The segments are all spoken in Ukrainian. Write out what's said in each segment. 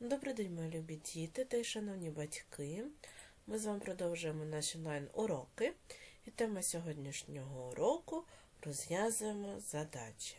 Добрий день, мої любі діти та й шановні батьки. Ми з вами продовжуємо наші онлайн-уроки. І тема сьогоднішнього уроку розв'язуємо задачі.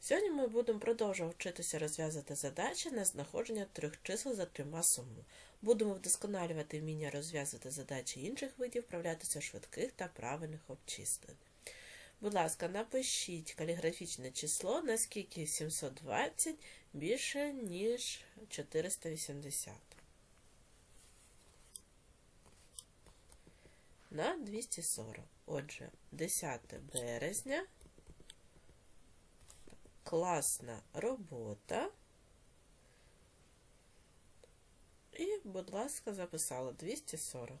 Сьогодні ми будемо продовжувати вчитися розв'язати задачі на знаходження трьох чисел за трьома сумами. Будемо вдосконалювати вміння розв'язати задачі інших видів, вправлятися швидких та правильних обчислень. Будь ласка, напишіть каліграфічне число, наскільки 720 більше, ніж 480. На 240. Отже, 10 березня. Класна робота. І, будь ласка, записала 240.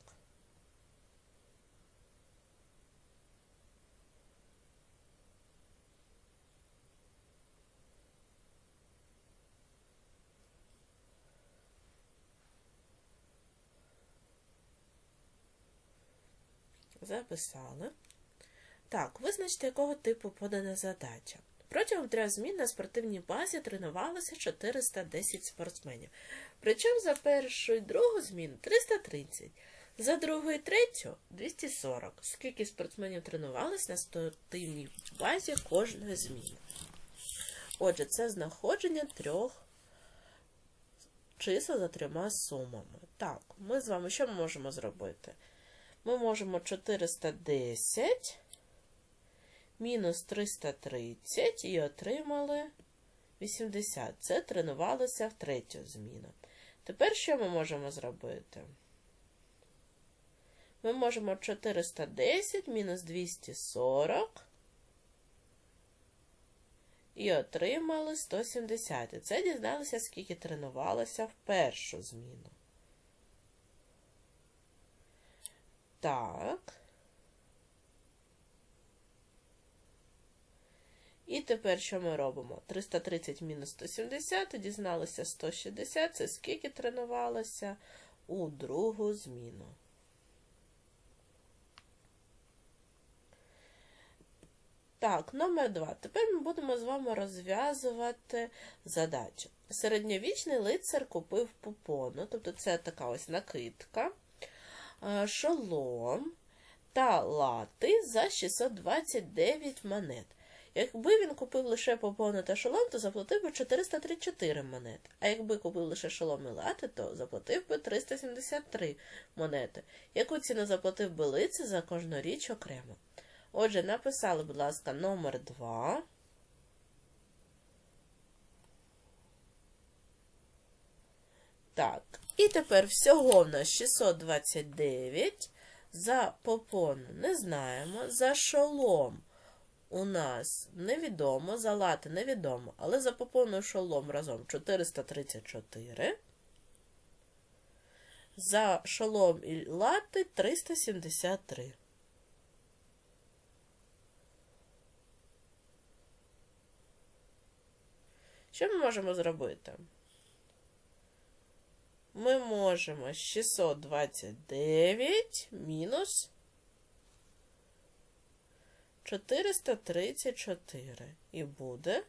Записали. Так, визначте, якого типу подана задача. Протягом трьох змін на спортивній базі тренувалося 410 спортсменів. Причому за першу і другу зміну 330, за другу і третю 240. Скільки спортсменів тренувалось на спортивній базі кожної зміни. Отже, це знаходження трьох чисел за трьома сумами. Так, ми з вами що можемо зробити? Ми можемо 410 мінус 330 і отримали 80. Це тренувалося в третю зміну. Тепер що ми можемо зробити? Ми можемо 410 мінус 240 і отримали 170. І це дізналися, скільки тренувалося в першу зміну. Так. І тепер що ми робимо? 330 мінус 170, дізналися 160, це скільки тренувалося у другу зміну. Так, номер два. Тепер ми будемо з вами розв'язувати задачу. Середньовічний лицар купив пупону, тобто це така ось накидка, шолом та лати за 629 монет. Якби він купив лише попону та шолом, то заплатив би 434 монети. А якби купив лише шолом і лати, то заплатив би 373 монети. Яку ціну заплатив би лице за кожну річ окремо? Отже, написали, будь ласка, номер 2. Так, і тепер всього в нас 629. За попону не знаємо. За шолом у нас невідомо, за лати невідомо, але за попону шолом разом 434. За шолом і лати 373. Що ми можемо зробити? Ми можемо 629 мінус 434. І буде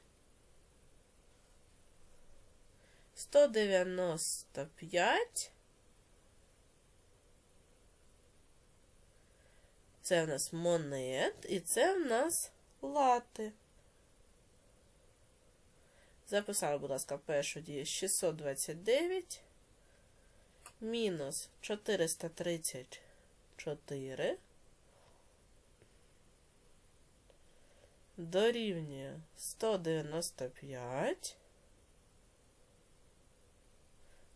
195. Це в нас монет, і це в нас лати. Записали, будь ласка, першу дію 629 мінус 434 дорівнює 195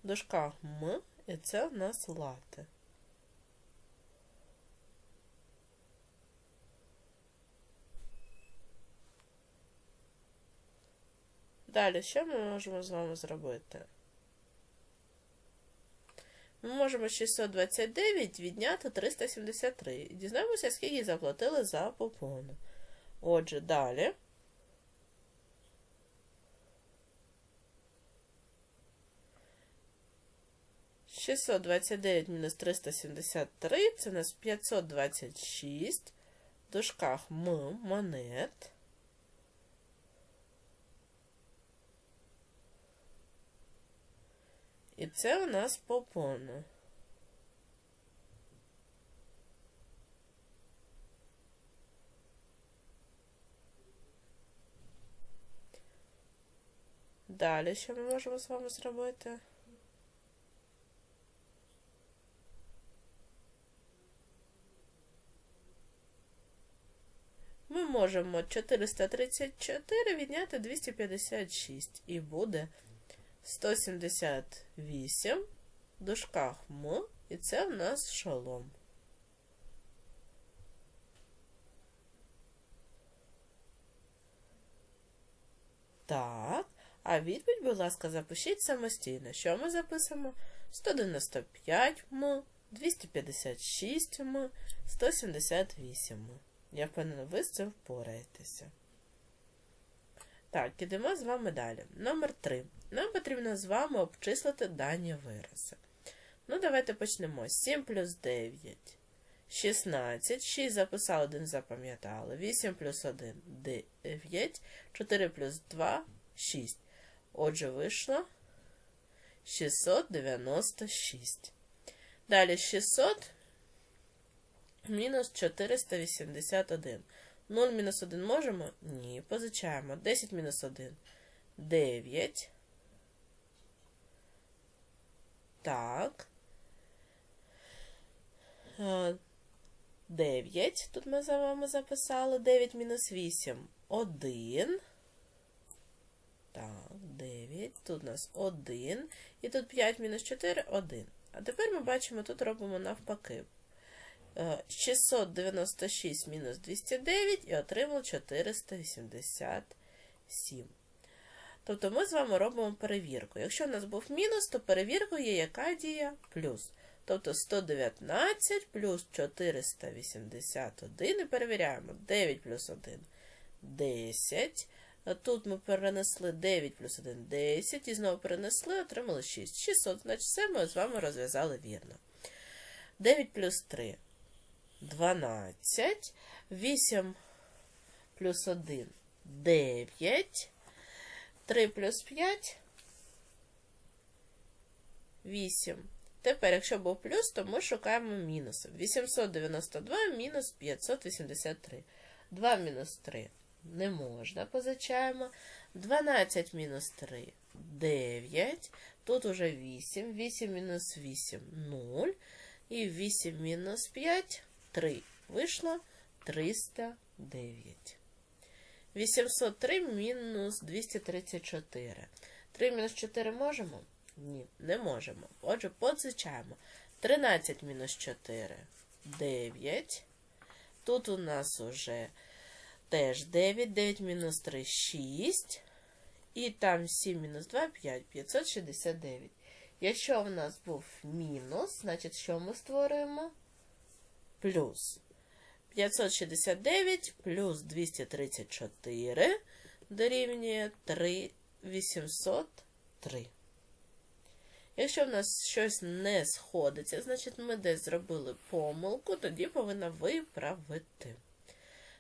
в дужках М, і це в нас лати. Далі, що ми можемо з вами зробити? Ми можемо 629 відняти 373. І дізнаємося, скільки заплатили за попону. Отже, далі. Шістсот двадцять дев'ять мінус триста сімдесят три це у нас 526 в дужках М монет. І це у нас попона. Далі, що ми можемо з вами зробити? Ми можемо 434 відняти 256 і буде 178 в дужках М, і це в нас шолом. Так, а відповідь, будь ласка, запишіть самостійно. Що ми записуємо? 195 м, 256 м, 178 м. Я впевнена, ви з цим впораєтеся. Так, ідемо з вами далі. Номер 3. Нам потрібно з вами обчислити дані вирази. Ну, давайте почнемо. 7 плюс 9. 16. 6 записали, 1 запам'ятали. 8 плюс 1 9. 4 плюс 2 6. Отже, вийшло 696. Далі 600 мінус 481. 0 мінус 1 можемо? Ні. Позичаємо. 10 мінус 1. 9. Так. 9. Тут ми за вами записали. 9 мінус 8. 1. Так, 9. Тут у нас 1. І тут 5 мінус 4 1. А тепер ми бачимо, тут робимо навпаки. 696 мінус 209 і отримали 487. Тобто ми з вами робимо перевірку. Якщо у нас був мінус, то перевіркою є яка дія? Плюс. Тобто 119 плюс 481 і перевіряємо 9 плюс 1 10. Тут ми перенесли 9 плюс 1 10 і знову перенесли, отримали 6. 600, значить все ми з вами розв'язали вірно. 9 плюс 3 12. 8 плюс 1 9. 3 плюс 5 8. Тепер, якщо був плюс, то ми шукаємо мінуси. 892 мінус 583. 2 мінус 3 не можна, позичаємо. 12 мінус 3 9. Тут уже 8. 8 мінус 8 0. І 8 мінус 5 3. Вийшло 309. 803 мінус 234. 3 мінус 4 можемо? Ні, не можемо. Отже, позичаємо. 13 мінус 4 9. Тут у нас уже теж 9, 9 мінус 3 6. І там 7 мінус 2 5, 569. Якщо в нас був мінус, значить, що ми створюємо? Плюс 569 плюс 234 дорівнює 3 803. Якщо в нас щось не сходиться, значить ми десь зробили помилку, тоді повинна виправити.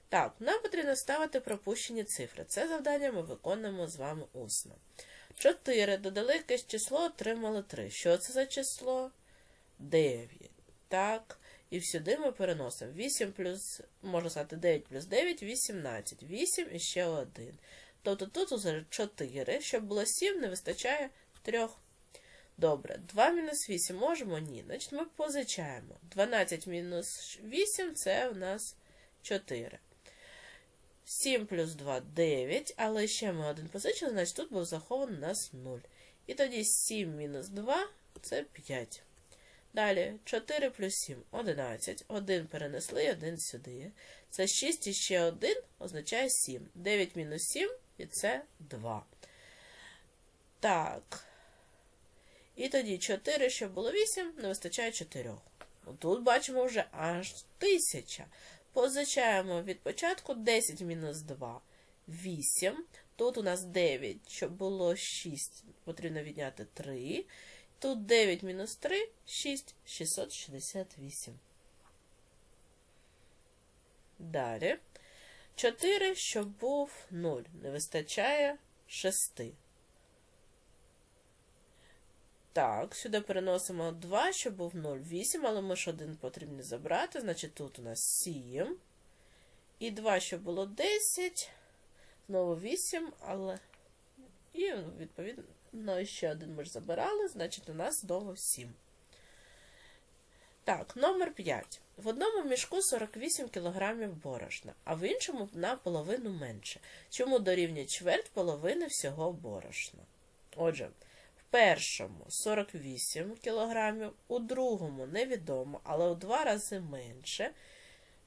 Так, нам потрібно ставити пропущені цифри. Це завдання ми виконуємо з вами усно. 4 додали якесь число, отримали 3. Що це за число? 9. Так. І сюди ми переносимо 8 плюс, можна сказати, 9 плюс 9, 18. 8 і ще 1. Тобто тут уже 4. Щоб було 7, не вистачає 3. Добре, 2 мінус 8 можемо? Ні. Значить, ми позичаємо. 12 мінус 8 це у нас 4. 7 плюс 2 9, але ще ми один позичили, значить тут був захований у нас 0. І тоді 7 мінус 2 це 5. Далі 4 плюс 7 11. 1 перенесли, 1 сюди. Це 6 і ще 1 означає 7. 9 мінус 7 і це 2. Так. І тоді 4, щоб було 8, не вистачає 4. Тут бачимо вже аж 1000. Позичаємо від початку 10 мінус 2 8. Тут у нас 9, щоб було 6, потрібно відняти 3. Тут 9 мінус 3, 6, 668. Далі. 4, щоб був 0. Не вистачає 6. Так, сюди переносимо 2, щоб був 0, 8, але ми ж один потрібно забрати, значить тут у нас 7. І 2, щоб було 10. Знову 8, але. І, відповідно, ще один ми ж забирали, значить у нас знову 7. Так, номер 5. В одному мішку 48 кг борошна, а в іншому на половину менше. Чому дорівнює чверть половини всього борошна? Отже, в першому 48 кг, у другому невідомо, але у два рази менше.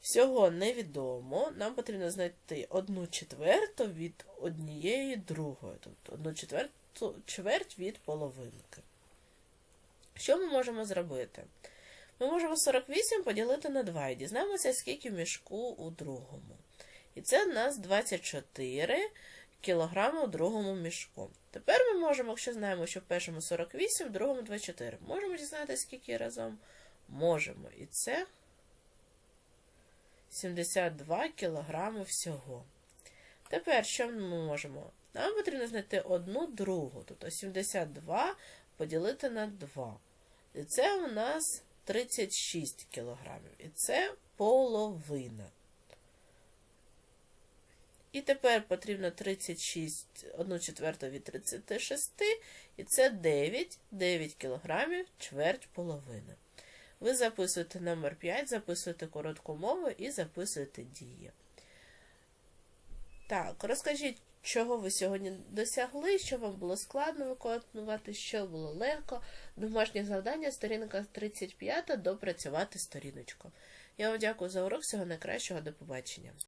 Всього невідомо. Нам потрібно знайти одну четверту від однієї другої, тобто одну четверту, чверть від половинки. Що ми можемо зробити? Ми можемо 48 поділити на 2 і дізнаємося, скільки в мішку у другому. І це у нас 24 кг у другому мішку. Тепер ми можемо, якщо знаємо, що в першому 48, в другому 24. Можемо дізнатися, скільки разом? Можемо. І це 72 кг всього. Тепер, що ми можемо? Нам потрібно знайти одну другу, тобто 72 поділити на 2. І це у нас 36 кг. І це половина. І тепер потрібно 36, 1 четверту від 36, і це 9, 9 кг, чверть половини. Ви записуєте номер 5, записуєте коротку мову і записуєте дії. Так, розкажіть, чого ви сьогодні досягли, що вам було складно виконувати, що було легко. Домашнє завдання, сторінка 35, допрацювати сторіночку. Я вам дякую за урок, всього найкращого, до побачення.